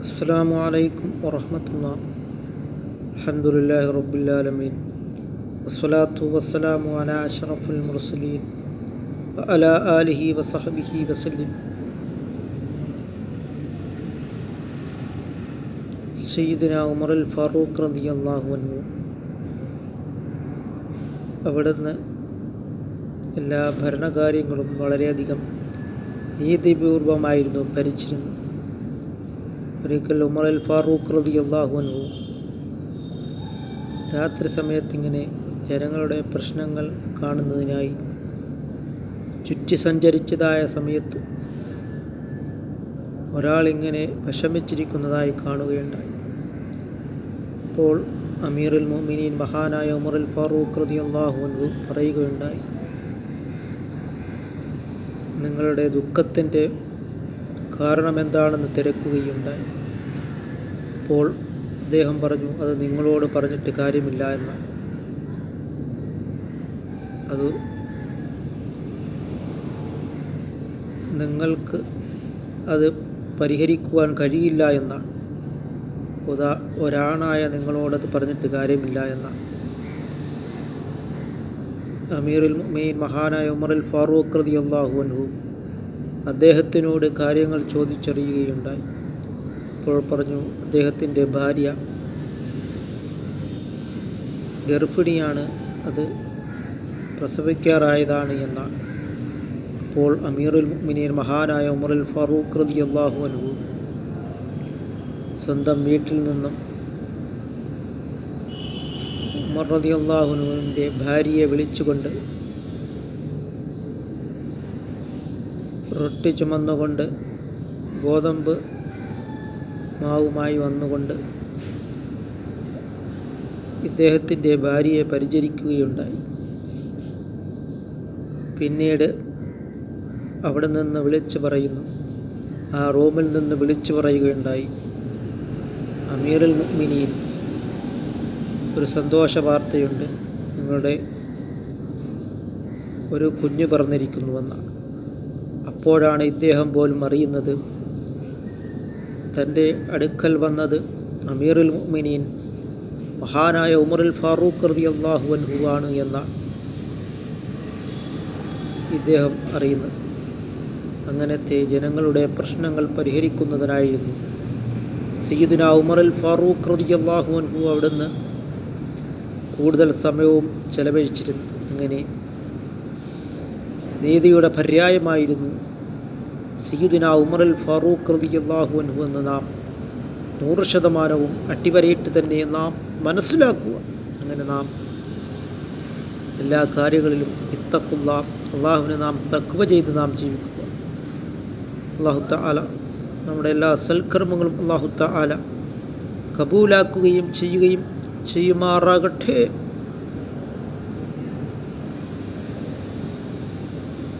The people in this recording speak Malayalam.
അസ്സാം വലൈക്കും വറഹമത്തുള്ള. അലഹമുല്ലാ റബുല്ലാലമീൻ വസ്സലാത്തു വസ്സലാമു അല അഷറഫുൽ മുർസലീൻ. അല ആലിഹി വസഹബിഹി വസലിം സയ്യിദിന ഉമറുൽ ഫാറൂഖ് റതി അള്ളാഹുവനു അവിടുന്ന് എല്ലാ ഭരണകാര്യങ്ങളും വളരെയധികം നീതിപൂർവമായിരുന്നു ഭരിച്ചിരുന്നത്. ഒരിക്കൽ ഉമർ അൽ ഫാറൂഖ് റതി അള്ളാഹുനു രാത്രി സമയത്ത് ഇങ്ങനെ ജനങ്ങളുടെ പ്രശ്നങ്ങൾ കാണുന്നതിനായി ചുറ്റി സഞ്ചരിച്ചതായ സമയത്ത് ഒരാളിങ്ങനെ വിഷമിച്ചിരിക്കുന്നതായി കാണുകയുണ്ടായി. അപ്പോൾ അമീറുൽ മുഅ്മിനീൻ മഹാനായ ഉമർ അൽ ഫാറൂഖ് അള്ളാഹു അൻഹു പറയുകയുണ്ടായി നിങ്ങളുടെ ദുഃഖത്തിന്റെ കാരണം എന്താണെന്ന് തിരക്കുകയുണ്ടായി. അപ്പോൾ അദ്ദേഹം പറഞ്ഞു അത് നിങ്ങളോട് പറഞ്ഞിട്ട് കാര്യമില്ല എന്ന്. അത് നിങ്ങൾക്ക് അത് പരിഹരിക്കുവാൻ കഴിയില്ല എന്നാണ് ഉദാ ഒരാണായ നിങ്ങളോടത് പറഞ്ഞിട്ട് കാര്യമില്ല എന്നാണ് അമീറുൽ മുഅ്മിനീൻ മഹാനായ ഉമർ അൽ ഫാറൂഖ് റതി അള്ളാഹു അൻഹു അദ്ദേഹത്തിനോട് കാര്യങ്ങൾ ചോദിച്ചറിയുകയുണ്ടായി. അപ്പോൾ പറഞ്ഞു അദ്ദേഹത്തിന്റെ ഭാര്യ ഗർഭിണിയാണ് അത് പ്രസവിക്കാറായതാണ് എന്നാണ്. അപ്പോൾ അമീറുൽ മുഅ്മിനീൻ മഹാനായ ഉമറുൽ ഫറൂഖ് റതി അള്ളാഹു അൻഹു സ്വന്തം വീട്ടിൽ നിന്നും ഉമർ റതി അള്ളാഹുനുവിന്റെ ഭാര്യയെ വിളിച്ചുകൊണ്ട് റൊട്ടി ചുമന്നുകൊണ്ട് ഗോതമ്പ് മാവുമായി വന്നുകൊണ്ട് ഇദ്ദേഹത്തിന്റെ ഭാര്യയെ പരിചരിക്കുകയുണ്ടായി. പിന്നീട് അവിടെ നിന്ന് വിളിച്ചു പറയുന്നു. ആ റൂമിൽ നിന്ന് വിളിച്ചു പറയുകയുണ്ടായി. അമീറുൽ മിനിയിൽ ഒരു സന്തോഷ വാർത്തയുണ്ട്. നിങ്ങളുടെ ഒരു കുഞ്ഞു പറഞ്ഞിരിക്കുന്നുവെന്നാണ് അപ്പോഴാണ് ഇദ്ദേഹം പോലും അറിയുന്നത് തന്റെ അടുക്കൽ വന്നത് അമീറുൽ മുഅ്മിനീൻ. മഹാനായ ഉമറുൽ ഫാറൂഖ് റതി അള്ളാഹു അൻഹുവാണ് എന്നാണ് ഇദ്ദേഹം അറിയുന്നത്. അങ്ങനത്തെ ജനങ്ങളുടെ പ്രശ്നങ്ങൾ പരിഹരിക്കുന്നതിനായിരുന്നു. സയ്യിദിന ഉമറുൽ ഫാറൂഖ് റതി അള്ളാഹു അൻഹു അവിടുന്ന് കൂടുതൽ സമയവും ചെലവഴിച്ചിരുന്നു അങ്ങനെ നീതിയുടെ പര്യായമായിരുന്നു സയ്യിദിന അൽ ഫാറൂഖ് റതി അള്ളാഹു അൻഹു എന്ന് നാം നൂറ് ശതമാനവും അട്ടിവരയിട്ട് തന്നെ നാം മനസ്സിലാക്കുക. അങ്ങനെ നാം എല്ലാ കാര്യങ്ങളിലും ഇത്തക്കുള്ള അള്ളാഹുവിനെ നാം തക്കുവ ചെയ്ത് നാം ജീവിക്കുക. അള്ളാഹു താല നമ്മുടെ എല്ലാ സൽക്കർമ്മങ്ങളും അള്ളാഹു താല കബൂലാക്കുകയും ചെയ്യുകയും ചെയ്യുമാറാകട്ടെ.